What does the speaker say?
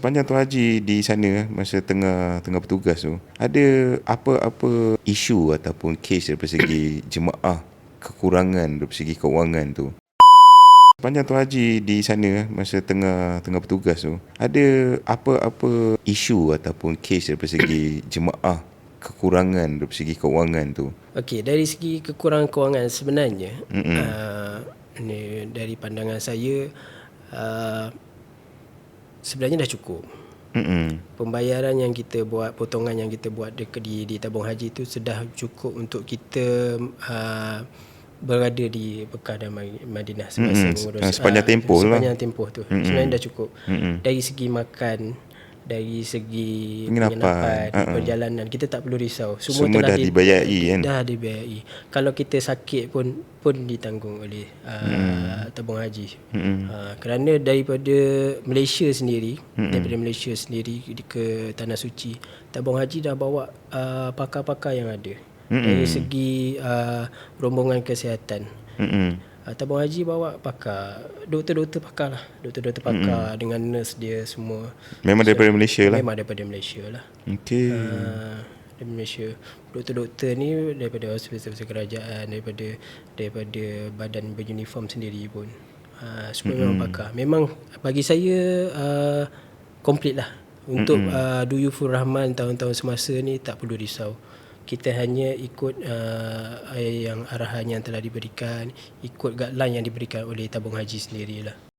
Panjang tu Haji di sana masa tengah tengah bertugas tu, ada apa-apa isu ataupun kes daripada segi jemaah kekurangan dari segi keuangan tu. Panjang tu Haji di sana masa tengah tengah bertugas tu, ada apa-apa isu ataupun kes daripada segi jemaah kekurangan dari segi keuangan tu. Okey, dari segi kekurangan kewangan sebenarnya, uh, ni dari pandangan saya uh, sebenarnya dah cukup. Mm-mm. Pembayaran yang kita buat, potongan yang kita buat di di, di tabung haji itu sudah cukup untuk kita uh, berada di Mekah dan Ma- Madinah semasa Mm-mm. mengurus sepanjang ah, tempoh lah. sepanjang tempoh tu. Sebenarnya dah cukup. Mm-mm. Dari segi makan, dari segi Penginapan, penginapan, ah-ah. perjalanan kita tak perlu risau. Semua, Semua telah dah di- dibayari kan? Dah dibayari. Kalau kita sakit pun pun ditanggung oleh uh, Hmm. tabung haji. Uh, kerana daripada Malaysia sendiri, Hmm. daripada Malaysia sendiri di- ke tanah suci, tabung haji dah bawa uh, pakar-pakar yang ada. Hmm. Dari segi uh, rombongan kesihatan. Mm-mm. Uh, tabung haji bawa pakar, doktor-doktor pakar lah. Doktor-doktor pakar dengan nurse dia semua. Memang daripada Malaysia lah. Memang daripada Malaysia lah. Okey. Uh, dari Malaysia. Doktor-doktor ni daripada hospital kerajaan, daripada daripada badan beruniform sendiri pun. Uh, semua mm-hmm. memang pakar. Memang bagi saya uh, komplit lah. Untuk mm-hmm. uh, Duyufur Rahman tahun-tahun semasa ni tak perlu risau. Kita hanya ikut uh, yang arahan yang telah diberikan, ikut guideline yang diberikan oleh tabung haji sendirilah.